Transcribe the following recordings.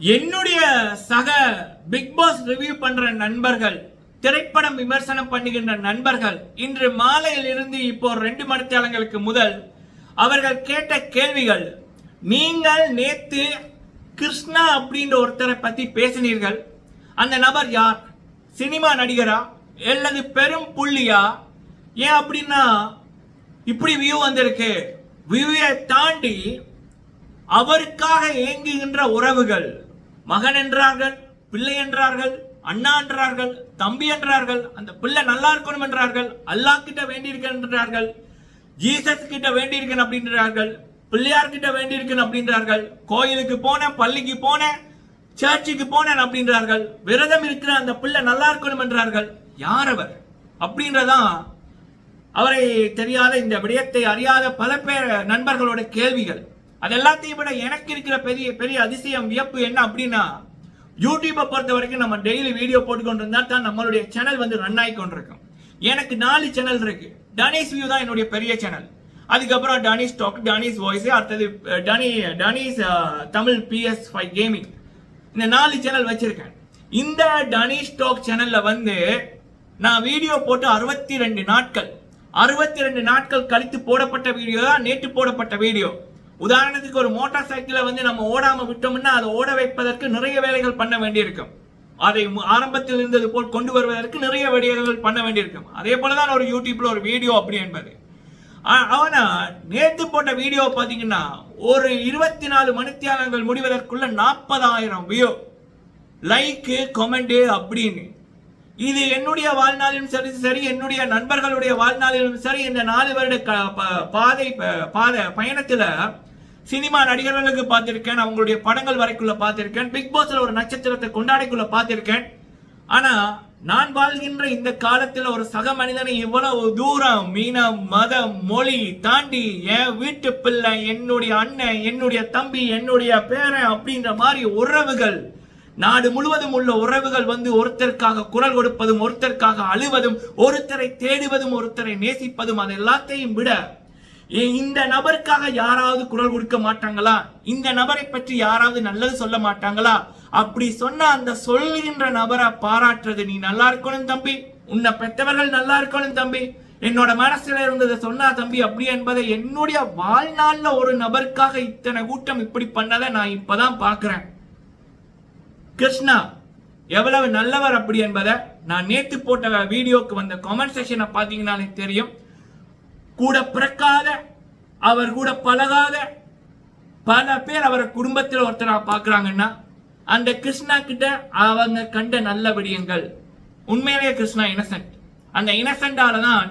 என்னுடைய சக big pass review பண்ற நண்பர்கள் திரைப்படம் விமர்சனம் பண்ணுகின்ற நண்பர்கள் இன்று மாலையில் இருந்து இப்போ ரெண்டு மணித்தாளங்களுக்கு முதல் அவர்கள் கேட்ட கேள்விகள் நீங்கள் நேத்து கிருஷ்ணா அப்படின்ற ஒருத்தரை பத்தி பேசினீர்கள். அந்த நபர் யார்? சினிமா நடிகரா? அல்லது பெரும் புள்ளியா? ஏன் அப்படின்னா இப்படி வியூ வந்திருக்கு. வியூவை தாண்டி அவருக்காக ஏங்குகின்ற உறவுகள் மகன் என்றார்கள் பிள்ளை என்றார்கள் அண்ணா என்றார்கள் தம்பி என்றார்கள் அந்த பிள்ளை நல்லா இருக்கணும் என்றார்கள் அல்லாஹ் கிட்ட வேண்டியிருக்கின்றார்கள் ஜீசஸ் கிட்ட வேண்டியிருக்கேன் அப்படின்றார்கள் பிள்ளையார் கிட்ட வேண்டியிருக்கேன் அப்படின்றார்கள் கோயிலுக்கு போனேன் பள்ளிக்கு போனேன் சர்ச்சுக்கு போனேன் அப்படின்றார்கள் விரதம் இருக்கிற அந்த பிள்ளை நல்லா இருக்கணும் என்றார்கள் யார் அவர்? அப்படின்றதான் அவரை தெரியாத இந்த விடயத்தை அறியாத பல பேர் நண்பர்களோட கேள்விகள். அது எல்லாத்தையும் விட எனக்கு இருக்கிற பெரிய பெரிய அதிசயம் வியப்பு என்ன அப்படின்னா யூடியூப்பை பொறுத்த வரைக்கும் நம்ம டெய்லி வீடியோ போட்டுக்கொண்டு இருந்தா தான் நம்மளுடைய சேனல் வந்து ரன் ஆகி கொண்டிருக்கும். எனக்கு நாலு சேனல் இருக்கு. டனிஸ் வியூ தான் என்னுடைய பெரிய சேனல் அதுக்கப்புறம் டனிஸ் டாக் டனிஸ் வாய்ஸ் அடுத்தது டனி டனிஸ் தமிழ் பிஎஸ் ஃபைவ் கேமிங் இந்த நாலு சேனல் வச்சிருக்கேன். இந்த டனிஷ் டாக் சேனல்ல வந்து நான் வீடியோ போட்டு அறுபத்தி ரெண்டு நாட்கள் அறுபத்தி ரெண்டு நாட்கள் கழித்து போடப்பட்ட வீடியோ தான் நேற்று போடப்பட்ட வீடியோ உதாரணத்துக்கு ஒரு மோட்டார் சைக்கிளை வந்து நம்ம ஓடாமல் விட்டோம்னா அதை ஓட வைப்பதற்கு நிறைய வேலைகள் பண்ண வேண்டியிருக்கும். அதை ஆரம்பத்தில் இருந்தது போல் கொண்டு வருவதற்கு நிறைய வேலைகள் பண்ண வேண்டியிருக்கும். அதே போலதான் ஒரு யூடியூப்ல ஒரு வீடியோ அப்படி என்பது. ஆ- ஆனா நேத்து போட்ட வீடியோ பாத்தீங்கன்னா ஒரு இருபத்தி நாலு மணித்தியாலங்கள் முடிவதற்குள்ள நாற்பதாயிரம் வியூ லைக்கு கமெண்டு அப்படின்னு. இது என்னுடைய வாழ்நாளிலும் சரி சரி என்னுடைய நண்பர்களுடைய வாழ்நாளிலும் சரி இந்த நாலு வருட க- ப- பாதை ப- பாதை பயணத்தில் சினிமா நடிகர்களுக்கு பார்த்திருக்கேன் அவங்களுடைய படங்கள் வரைக்குள்ள பார்த்திருக்கேன் பிக் பாஸ்ல ஒரு நட்சத்திரத்தை கொண்டாடிக்குள்ள பார்த்திருக்கேன். ஆனா நான் வாழ்கின்ற இந்த காலத்துல ஒரு சக மனிதனை இவ்வளவு தூரம் மீனம் மதம் மொழி தாண்டி என் வீட்டு பிள்ளை என்னுடைய அண்ணன் என்னுடைய தம்பி என்னுடைய பேரன் அப்படின்ற மாதிரி உறவுகள் நாடு முழுவதும் உள்ள உறவுகள் வந்து ஒருத்தருக்காக குரல் கொடுப்பதும் ஒருத்தருக்காக அழுவதும் ஒருத்தரை தேடுவதும் ஒருத்தரை நேசிப்பதும் அது எல்லாத்தையும் விட இந்த நபருக்காக யாராவது குரல் கொடுக்க மாட்டாங்களா? இந்த நபரை பற்றி யாராவது நல்லது சொல்ல மாட்டாங்களா? அப்படி சொன்ன அந்த சொல்லுகின்ற நபரை பாராட்டுறது நீ நல்லா இருக்கணும் தம்பி. உன்னை பெற்றவர்கள் நல்லா இருக்கணும் தம்பி. என்னோட மனசுல இருந்ததை சொன்னா தம்பி அப்படி என்பதை என்னுடைய வாழ்நாள்ல ஒரு நபருக்காக இத்தனை கூட்டம் இப்படி பண்ணதை நான் இப்பதான் பாக்குறேன் கிருஷ்ணா எவ்வளவு நல்லவர் அப்படி என்பதை நான் நேத்து போட்ட வீடியோக்கு வந்த கமெண்ட் செஷனை பார்த்தீங்கன்னாலே தெரியும். கூட பிறக்காத அவர் கூட பழகாத பல பேர் அவரை குடும்பத்தில் ஒருத்தராக பார்க்குறாங்கன்னா அந்த கிருஷ்ணா கிட்ட அவங்க கண்ட நல்ல விடயங்கள். உண்மையிலேயே கிருஷ்ணா இனசென்ட் அந்த இனசென்டால தான்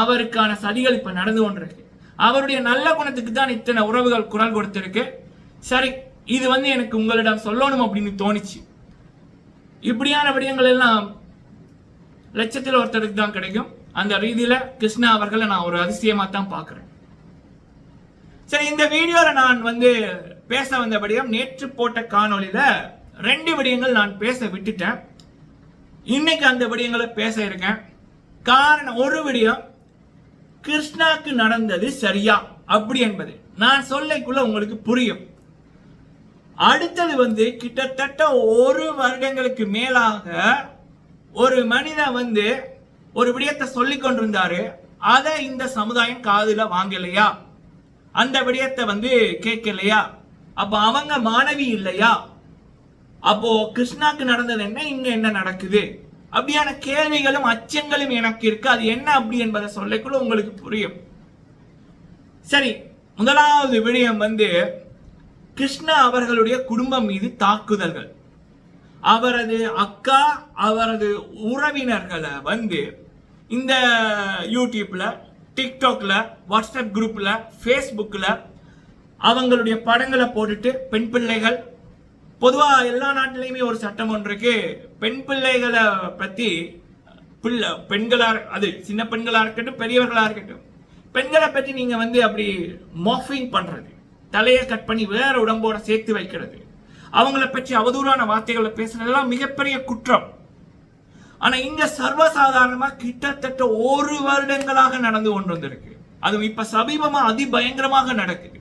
அவருக்கான சதிகள் இப்போ நடந்து கொண்டிருக்கு. அவருடைய நல்ல குணத்துக்கு தான் இத்தனை உறவுகள் குரல் கொடுத்துருக்கு. சரி இது வந்து எனக்கு உங்களிடம் சொல்லணும் அப்படின்னு தோணுச்சு. இப்படியான விடயங்கள் எல்லாம் லட்சத்தில் ஒருத்தருக்கு தான் கிடைக்கும். அந்த ரீதியில கிருஷ்ணா அவர்களை நான் ஒரு அதிசயமா தான் பார்க்குறேன். சரி இந்த வீடியோல நான் வந்து பேச வந்த நேற்று போட்ட காணொளியில ரெண்டு விடயங்கள் நான் பேச விட்டுட்டேன். இன்னைக்கு அந்த விடயங்களை பேச இருக்கேன். காரணம் ஒரு விடயம் கிருஷ்ணாக்கு நடந்தது சரியா? அப்படி என்பது. நான் சொல்லைக்குள்ள உங்களுக்கு புரியும். அடுத்தது வந்து கிட்டத்தட்ட ஒரு வருடங்களுக்கு மேலாக ஒரு மனிதன் வந்து ஒரு விடயத்தை சொல்லி கொண்டிருந்தாரு. அதை இந்த சமுதாயம் காதுல வாங்கலையா? அந்த விடயத்தை வந்து கேட்கலையா? அப்ப அவங்க மாணவி இல்லையா? அப்போ கிருஷ்ணாக்கு நடந்தது என்ன? இங்க என்ன நடக்குது? அப்படியான கேள்விகளும் அச்சங்களும் எனக்கு இருக்கு. அது என்ன அப்படி என்பதை சொல்லக்குள்ள உங்களுக்கு புரியும். சரி முதலாவது விடயம் வந்து கிருஷ்ணா அவர்களுடைய குடும்பம் மீது தாக்குதல்கள். அவரது அக்கா அவரது உறவினர்களை வந்து இந்த யூடியூப்பில் டிக்டாக்ல வாட்ஸ்அப் குரூப்பில் ஃபேஸ்புக்கில் அவங்களுடைய படங்களை போட்டுட்டு பெண் பிள்ளைகள் பொதுவாக எல்லா நாட்டிலையுமே ஒரு சட்டம் ஒன்று இருக்கு. பெண் பிள்ளைகளை பற்றி பிள்ளை பெண்களாக அது சின்ன பெண்களாக இருக்கட்டும் பெரியவர்களாக இருக்கட்டும் பெண்களை பற்றி நீங்கள் வந்து அப்படி மாஃபிங் பண்ணுறது தலையை கட் பண்ணி வேற உடம்போட சேர்த்து வைக்கிறது அவங்கள பற்றி அவதூறான வார்த்தைகளை பேசுறதெல்லாம் மிகப்பெரிய குற்றம். ஆனா இங்க சர்வசாதாரணமா கிட்டத்தட்ட ஒரு வருடங்களாக நடந்து கொண்டு வந்திருக்கு அதுவும் இப்ப சமீபமா அதிபயங்கரமாக நடக்குது.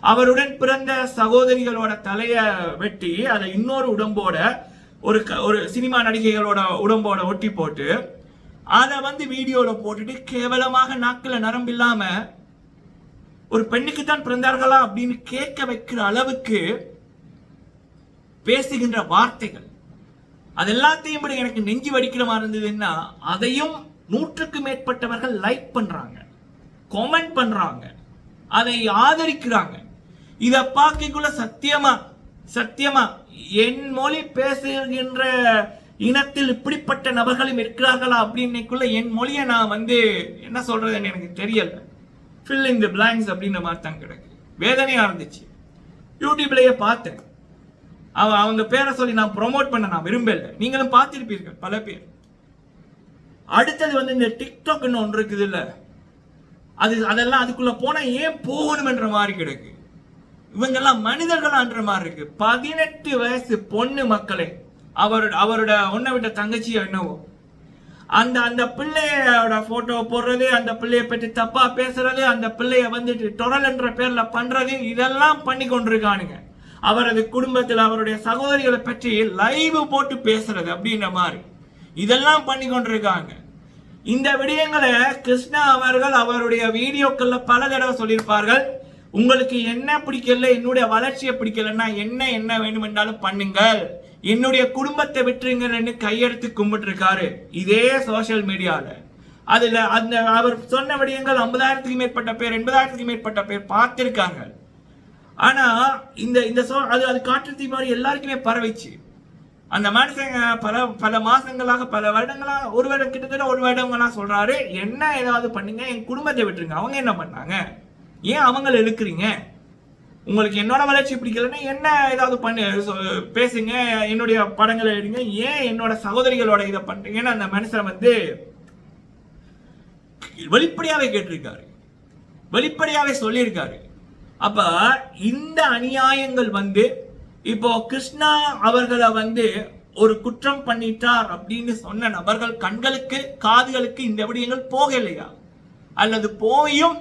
அவருடன் பிறந்த சகோதரிகளோட தலைய வெட்டி அதை இன்னொரு உடம்போட ஒரு க- ஒரு சினிமா நடிகைகளோட உடம்போட ஒட்டி போட்டு அதை வந்து வீடியோல போட்டுட்டு கேவலமாக நாக்கில் நரம்பு இல்லாம ஒரு பெண்ணுக்கு தான் பிறந்தார்களா அப்படின்னு கேட்க வைக்கிற அளவுக்கு பேசுகின்ற வார்த்தைகள். அது எல்லாத்தையும் விட எனக்கு நெஞ்சு வடிக்கிற மாதிரி இருந்ததுன்னா அதையும் நூற்றுக்கு மேற்பட்டவர்கள் லைக் பண்றாங்க கமெண்ட் பண்றாங்க அதை ஆதரிக்கிறாங்க. இத பார்க்கக்குள்ள சத்தியமா சத்தியமா என் மொழி பேசுகின்ற இனத்தில் இப்படிப்பட்ட நபர்களும் இருக்கிறார்களா அப்படின்னைக்குள்ள என் மொழியை நான் வந்து என்ன சொல்றதுன்னு எனக்கு தெரியல. ஃபில் இந்த பிளாங்க்ஸ் அப்படின்ற மாதிரி தான் கிடக்கு. வேதனையா இருந்துச்சு. யூடியூப்லயே பார்த்தேன். அவ அவங்க பேரை சொல்லி நான் ப்ரொமோட் பண்ண நான் விரும்பல. நீங்களும் பார்த்துருப்பீர்கள் பல பேர். அடுத்தது வந்து இந்த டிக்டாக்னு ஒன்று இருக்குது இல்லை அது அதெல்லாம் அதுக்குள்ளே போனால் ஏன் போகணுமென்ற மாதிரி கிடக்கு. இவங்கெல்லாம் மனிதர்களான்ற மாதிரி இருக்கு. பதினெட்டு வயசு பொண்ணு மக்களே. அவரோட அவரோட ஒன்றை விட்ட தங்கச்சி என்னவோ. அந்த அந்த பிள்ளையோட போட்டோ போடுறது அந்த பிள்ளைய பற்றி தப்பா பேசுறது அந்த பிள்ளைய வந்துட்டு டொரல் என்ற பேர்ல பண்றது இதெல்லாம் பண்ணி கொண்டிருக்கானுங்க. அவரது குடும்பத்தில் அவருடைய சகோதரிகளை பற்றி லைவ் போட்டு பேசுறது அப்படின்ற மாதிரி. இதெல்லாம் பண்ணி கொண்டிருக்காங்க. இந்த விடயங்களை கிருஷ்ணா அவர்கள் அவருடைய வீடியோக்கள்ல பல தடவை சொல்லியிருப்பார்கள். உங்களுக்கு என்ன பிடிக்கல என்னுடைய வளர்ச்சியை பிடிக்கலன்னா என்ன என்ன வேண்டும் என்றாலும் பண்ணுங்கள். என்னுடைய குடும்பத்தை விட்டுருங்கன்னு கையெடுத்து கும்பிட்டுருக்காரு. இதே சோஷியல் மீடியாவில் அதில் அந்த அவர் சொன்ன விடயங்கள் ஐம்பதாயிரத்துக்கு மேற்பட்ட பேர் எண்பதாயிரத்துக்கு மேற்பட்ட பேர் பார்த்திருக்காங்க. ஆனா இந்த இந்த சோ அது அது காற்று தீ மாதிரி எல்லாருக்குமே பரவிச்சு. அந்த மனுஷங்க பல பல மாசங்களாக பல வருடங்களாக ஒரு வருடம் கிட்டத்தட்ட ஒரு வருடங்களா சொல்றாரு என்ன ஏதாவது பண்ணுங்க என் குடும்பத்தை விட்டுருங்க. அவங்க என்ன பண்ணாங்க? ஏன் அவங்கள இழுக்கிறீங்க? உங்களுக்கு என்னோட வளர்ச்சி பிடிக்கலன்னா என்ன ஏதாவது பண்ணு சொ- பேசுங்க என்னுடைய படங்களை எடுங்க. ஏன் என்னோட சகோதரிகளோட இதை பண்றீங்கன்னு அந்த மனுஷன் வந்து வெளிப்படையாவே கேட்டிருக்காரு. வெளிப்படையாவே சொல்லியிருக்காரு. அப்ப இந்த அநியாயங்கள் வந்து இப்போ கிருஷ்ணா அவர்களை வந்து ஒரு குற்றம் பண்ணிட்டார் அப்படின்னு சொன்ன நபர்கள் கண்களுக்கு காதுகளுக்கு இந்த விடயங்கள் போகலையா? அல்லது போயும்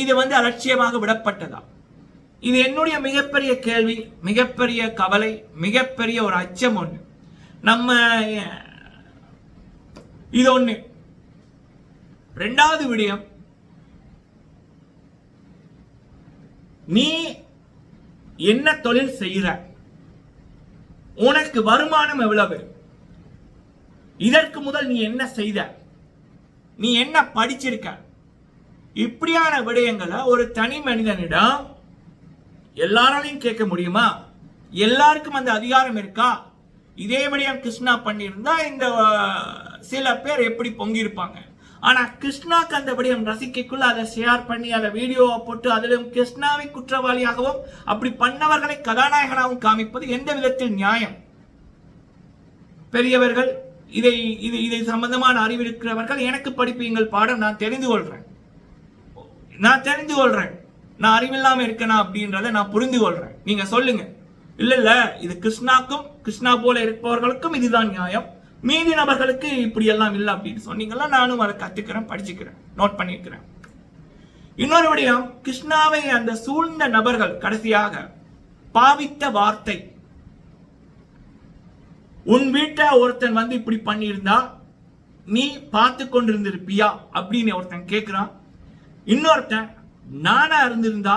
இது வந்து அலட்சியமாக விடப்பட்டதா? இது என்னுடைய மிகப்பெரிய கேள்வி மிகப்பெரிய கவலை மிகப்பெரிய ஒரு அச்சம் ஒண்ணு. நம்ம இது ஒண்ணு. ரெண்டாவது விடயம் நீ என்ன தொழில் செய்கிற? உனக்கு வருமானம் எவ்வளவு? இதற்கு முதல் நீ என்ன செய்த? நீ என்ன படிச்சிருக்க? இப்படியான விடயங்களை ஒரு தனி மனிதனிடம் எல்லாராலையும் கேட்க முடியுமா? எல்லாருக்கும் அந்த அதிகாரம் இருக்கா? இதே விடயம் கிருஷ்ணா பண்ணியிருந்தா இந்த சில பேர் எப்படி பொங்கியிருப்பாங்க? ஆனால் கிருஷ்ணாக்கு அந்த விடயம் ரசிக்கைக்குள்ள அதை ஷேர் பண்ணி அதை வீடியோவை போட்டு அதிலும் கிருஷ்ணாவை குற்றவாளியாகவும் அப்படி பண்ணவர்களை கதாநாயகனாகவும் காமிப்பது எந்த விதத்தில் நியாயம்? பெரியவர்கள் இதை இது இதை சம்பந்தமான அறிவு இருக்கிறவர்கள் எனக்கு படிப்பீங்கள் பாடம் நான் தெரிந்து கொள்றேன். நான் தெரிந்து கொள்றேன். நான் அறிவில்லாம இருக்கேனா அப்படின்றத நான் புரிந்து கொள்றேன். நீங்க சொல்லுங்க. இல்ல இல்ல இது கிருஷ்ணாக்கும் கிருஷ்ணா போல இருப்பவர்களுக்கும் இதுதான் நியாயம். மீதி நபர்களுக்கு இப்படி எல்லாம் இல்லை அப்படின்னு சொன்னீங்கன்னா நானும் அதை கத்துக்கிறேன் படிச்சுக்கிறேன் நோட் பண்ணியிருக்கிறேன் இன்னொரு விடயம் கிருஷ்ணாவை அந்த சூழ்ந்த நபர்கள் கடைசியாக பாவித்த வார்த்தை. உன் வீட்டை ஒருத்தன் வந்து இப்படி பண்ணியிருந்தா நீ பார்த்து கொண்டிருந்திருப்பியா அப்படின்னு ஒருத்தன் கேட்கிறான் இன்னொருத்தன் நானா இருந்திருந்தா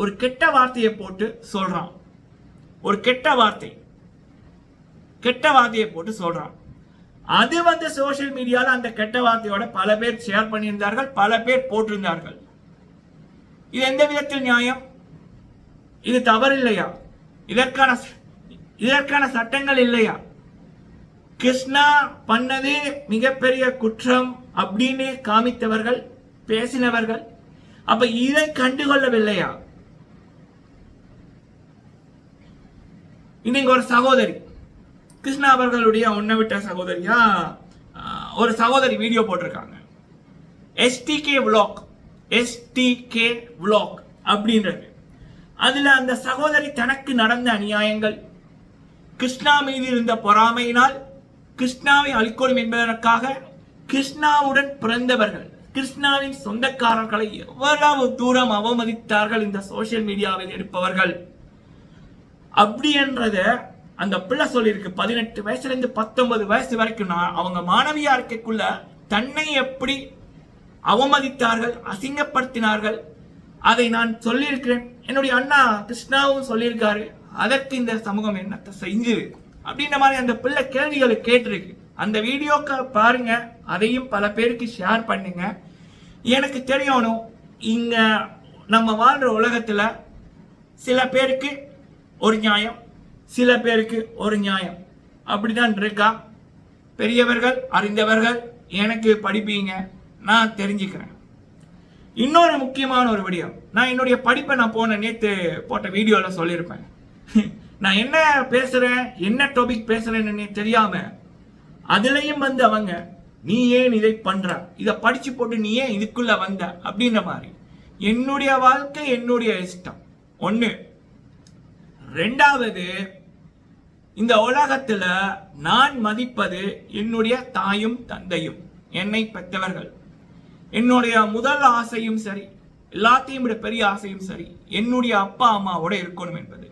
ஒரு கெட்ட வார்த்தையை போட்டு சொல்றான். ஒரு கெட்ட வார்த்தை. கெட்ட வார்த்தையை போட்டு சொல்றான். அது வந்து சோஷியல் மீடியாவில் அந்த கெட்ட வார்த்தையோட பல பேர் ஷேர் பண்ணியிருந்தார்கள் பல பேர் போட்டிருந்தார்கள். இது எந்த விதத்தில் நியாயம்? இது தவறு இல்லையா இதற்கான இதற்கான சட்டங்கள் இல்லையா? கிருஷ்ணா பண்ணது மிகப்பெரிய குற்றம் அப்படின்னு காமித்தவர்கள் பேசினவர்கள் அப்ப இதை கண்டுகொள்ளவில்லையா? இன்னைக்கு ஒரு சகோதரி கிருஷ்ணா அவர்களுடைய உன்னை விட்ட சகோதரியா? ஒரு சகோதரி வீடியோ போட்டிருக்காங்க. SDK vlog. எஸ்டிகே விளாக் அப்படின்றது. அதில் அந்த சகோதரி தனக்கு நடந்த அநியாயங்கள் கிருஷ்ணா மீது இருந்த பொறாமையினால் கிருஷ்ணாவை அழிக்கணும் என்பதற்காக கிருஷ்ணாவுடன் பிறந்தவர்கள் கிருஷ்ணாவின் சொந்தக்காரர்களை எவ்வளவு தூரம் அவமதித்தார்கள் இந்த சோசியல் மீடியாவில் இருப்பவர்கள் அப்படி என்றத அந்த பிள்ளை சொல்லியிருக்கு பதினெட்டு வயசுலேருந்து பத்தொன்பது வயசு வரைக்கும் நான் அவங்க மாணவியா இருக்கக்குள்ள தன்னை எப்படி அவமதித்தார்கள் அசிங்கப்படுத்தினார்கள் அதை நான் சொல்லியிருக்கிறேன். என்னுடைய அண்ணா கிருஷ்ணாவும் சொல்லியிருக்காரு அதற்கு இந்த சமூகம் என்னத்தை செஞ்சு? அப்படின்ற மாதிரி அந்த பிள்ளை கேள்விகளை கேட்டிருக்கு. அந்த வீடியோக்களை பாருங்க அதையும் பல பேருக்கு ஷேர் பண்ணுங்க. எனக்கு தெரியணும் இங்க நம்ம வாழ்ற உலகத்துல சில பேருக்கு ஒரு நியாயம் சில பேருக்கு ஒரு நியாயம். அப்படிதான் இருக்கா? பெரியவர்கள் அறிந்தவர்கள் எனக்கு படிப்பீங்க. நான் தெரிஞ்சுக்கிறேன். இன்னொரு முக்கியமான ஒரு விடியம் நான் என்னுடைய படிப்பை நான் போன நேற்று போட்ட வீடியோவில் சொல்லியிருப்பேன். நான் என்ன பேசுகிறேன் என்ன டாபிக் பேசுகிறேன்னு தெரியாமல் அதுலேயும் வந்து அவங்க நீ ஏன் இதை பண்ணுற இதை படித்து போட்டு நீ ஏன் இதுக்குள்ளே வந்த? அப்படின்ற மாதிரி. என்னுடைய வாழ்க்கை என்னுடைய இஷ்டம். ஒன்று ரெண்டாவது இந்த உலகத்தில் நான் மதிப்பது என்னுடைய தாயும் தந்தையும் என்னை பெற்றவர்கள். என்னுடைய முதல் ஆசையும் சரி எல்லாத்தையும் விட பெரிய ஆசையும் சரி என்னுடைய அப்பா அம்மாவோட இருக்கணும் என்பது.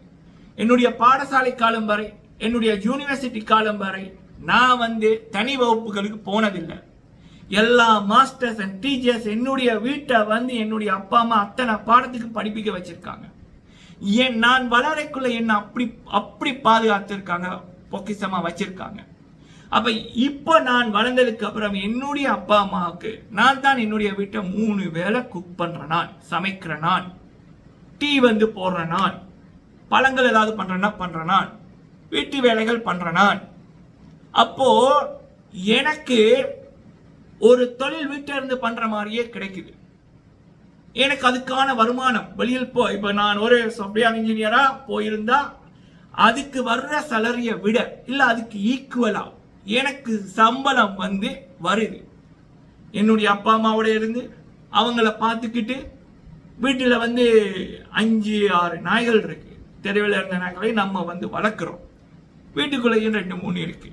என்னுடைய பாடசாலை காலம் வரை என்னுடைய யூனிவர்சிட்டி காலம் வரை நான் வந்து தனி வகுப்புகளுக்கு போனதில்லை. எல்லா மாஸ்டர்ஸ் அண்ட் டீச்சர்ஸ் என்னுடைய வீட்டை வந்து என்னுடைய அப்பா அம்மா அத்தனை பாடத்துக்கு படிப்பிக்க வச்சிருக்காங்க. என் நான் வளரைக்குள்ள என்ன அப்படி அப்படி பாதுகாத்திருக்காங்க பொக்கிசமா வச்சிருக்காங்க. அப்ப இப்போ நான் வளர்ந்ததுக்கு அப்புறம் என்னுடைய அப்பா அம்மாவுக்கு நான் தான் என்னுடைய வீட்டை மூணு வேளை குக் பண்ற நான் சமைக்கிற நான் டீ வந்து போடுற நான் பழங்கள் ஏதாவது பண்றேன்னா பண்ற நான் வீட்டு வேலைகள் பண்ற நான் அப்போ எனக்கு ஒரு தொழில் வீட்டிலிருந்து பண்ற மாதிரியே கிடைக்குது. எனக்கு அதுக்கான வருமானம். வெளியில் போ இப்போ நான் ஒரு சாஃப்ட்வேர் இன்ஜினியராக போயிருந்தா அதுக்கு வர்ற சலரியை விட இல்லை அதுக்கு ஈக்குவலாக எனக்கு சம்பளம் வந்து வருது. என்னுடைய அப்பா அம்மாவோட இருந்து அவங்கள பார்த்துக்கிட்டு வீட்டில் வந்து அஞ்சு ஆறு நாய்கள் இருக்கு. தெருவில் இருந்த நாய்களை நம்ம வந்து வளர்க்குறோம். வீட்டுக்குள்ளேயும் ரெண்டு மூணு இருக்கு.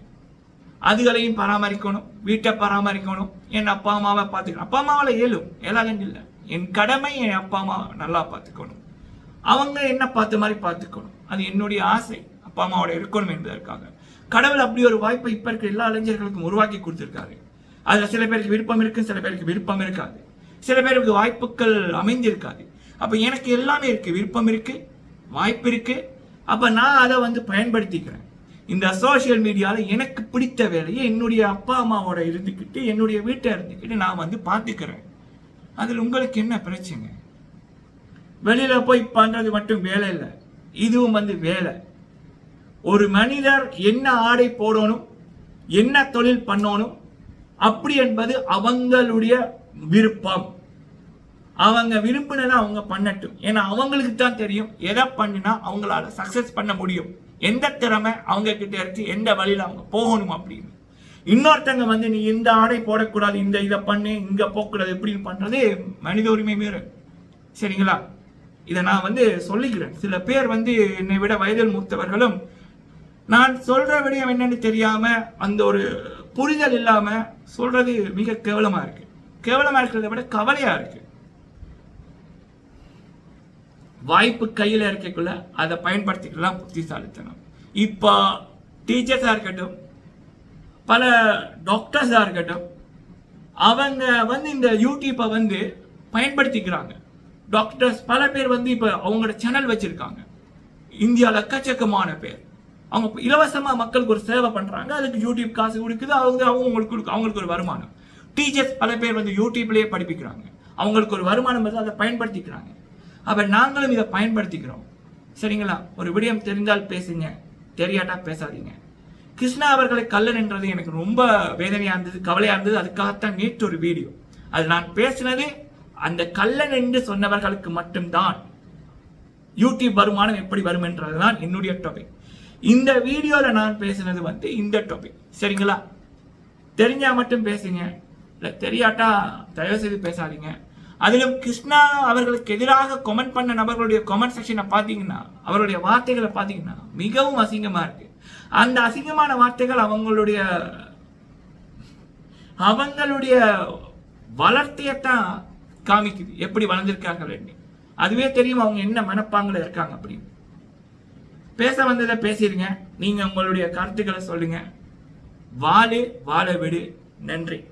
அதுகளையும் பராமரிக்கணும் வீட்டை பராமரிக்கணும். என் அப்பா அம்மாவை பார்த்துக்கணும். அப்பா அம்மாவில் இயலும் ஏலாகண்டு இல்லை. என் கடமை என் அப்பா அம்மா நல்லா பார்த்துக்கணும். அவங்க என்ன பார்த்த மாதிரி பார்த்துக்கணும். அது என்னுடைய ஆசை. அப்பா அம்மாவோட இருக்கணும் என்பதற்காக. கடவுள் அப்படி ஒரு வாய்ப்பை இப்போ இருக்கிற எல்லா இளைஞர்களுக்கும் உருவாக்கி கொடுத்துருக்காரு. அதில் சில பேருக்கு விருப்பம் இருக்கு சில பேருக்கு விருப்பம் இருக்காது. சில பேருக்கு வாய்ப்புகள் அமைந்திருக்காது. அப்போ எனக்கு எல்லாமே இருக்குது விருப்பம் இருக்குது வாய்ப்பு இருக்குது அப்போ நான் அதை வந்து பயன்படுத்திக்கிறேன். இந்த சோஷியல் மீடியாவில் எனக்கு பிடித்த வேலையை என்னுடைய அப்பா அம்மாவோட இருந்துக்கிட்டு என்னுடைய வீட்டை இருந்துக்கிட்டு நான் வந்து பார்த்துக்கிறேன். அதில் உங்களுக்கு என்ன பிரச்சனை? வெளியில் போய் பண்ணுறது மட்டும் வேலை இல்லை. இதுவும் வந்து வேலை. ஒரு மனிதர் என்ன ஆடை போடணும் என்ன தொழில் பண்ணணும் அப்படி என்பது அவங்களுடைய விருப்பம். அவங்க விரும்பினதை அவங்க பண்ணட்டும். ஏன்னா அவங்களுக்கு தான் தெரியும் எதை பண்ணினா அவங்களால சக்சஸ் பண்ண முடியும். எந்த திறமை அவங்க கிட்ட இருக்கு எந்த வழியில் அவங்க போகணும் அப்படின்னு. இன்னொருத்தங்க வந்து நீ இந்த ஆடை போடக்கூடாது இந்த இதை பண்ணு இங்க போகக்கூடாது எப்படின்னு பண்ணுறது மனித உரிமை மீறு. சரிங்களா? இதை நான் வந்து சொல்லிக்கிறேன். சில பேர் வந்து என்னை விட வயதில் மூத்தவர்களும் நான் சொல்ற விடயம் என்னன்னு தெரியாம அந்த ஒரு புரிதல் இல்லாம சொல்றது மிக கேவலமா இருக்கு. கேவலமா இருக்கிறத விட கவலையா இருக்கு. வாய்ப்பு கையில இருக்கக்குள்ள அதை பயன்படுத்திக்கலாம் புத்திசாலித்தனம். இப்போ டீச்சர்ஸா இருக்கட்டும் பல டாக்டர்ஸாக இருக்கட்டும் அவங்க வந்து இந்த யூடியூப்பை வந்து பயன்படுத்திக்கிறாங்க. டாக்டர்ஸ் பல பேர் வந்து இப்போ அவங்களோட சேனல் வச்சுருக்காங்க. இந்தியாவில் எக்கச்சக்கமான பேர். அவங்க இலவசமாக மக்களுக்கு ஒரு சேவை பண்ணுறாங்க அதுக்கு யூடியூப் காசு கொடுக்குது. அவங்க அவங்களுக்கு கொடுக்கு- அவங்களுக்கு ஒரு வருமானம். டீச்சர்ஸ் பல பேர் வந்து யூடியூப்லேயே படிப்பிக்கிறாங்க. அவங்களுக்கு ஒரு வருமானம் வந்து அதை பயன்படுத்திக்கிறாங்க. அப்போ நாங்களும் இதை பயன்படுத்திக்கிறோம். சரிங்களா? ஒரு விடயம் தெரிந்தால் பேசுங்க. தெரியாட்டா பேசாதீங்க. கிருஷ்ணா அவர்களை கல்லன் என்றது எனக்கு ரொம்ப வேதனையா இருந்தது கவலையா இருந்தது. அதுக்காகத்தான் நேற்று ஒரு வீடியோ. அது நான் பேசினது அந்த கல்லன் என்று சொன்னவர்களுக்கு மட்டும்தான். யூடியூப் வருமானம் எப்படி வரும் என்றதுதான் என்னுடைய டாபிக் இந்த வீடியோல நான் பேசினது வந்து இந்த டாபிக் சரிங்களா? தெரிஞ்சா மட்டும் பேசுங்க. இல்லை தெரியாட்டா தயவு செய்து பேசாதீங்க. அதிலும் கிருஷ்ணா அவர்களுக்கு எதிராக கமெண்ட் பண்ண நபர்களுடைய கமெண்ட் செக்ஷனை பார்த்தீங்கன்னா அவருடைய வார்த்தைகளை பார்த்தீங்கன்னா மிகவும் அசிங்கமாக இருக்குது அந்த அசிங்கமான வார்த்தைகள் அவங்களுடைய அவங்களுடைய வளர்த்தியத்தான் காமிக்குது. எப்படி வளர்ந்துருக்காங்க அதுவே தெரியும் அவங்க என்ன மனப்பாங்கில் இருக்காங்க அப்படின்னு. பேச வந்ததை பேசிடுங்க நீங்க உங்களுடைய கருத்துக்களை சொல்லுங்க. வாழு வாழ விடு. நன்றி.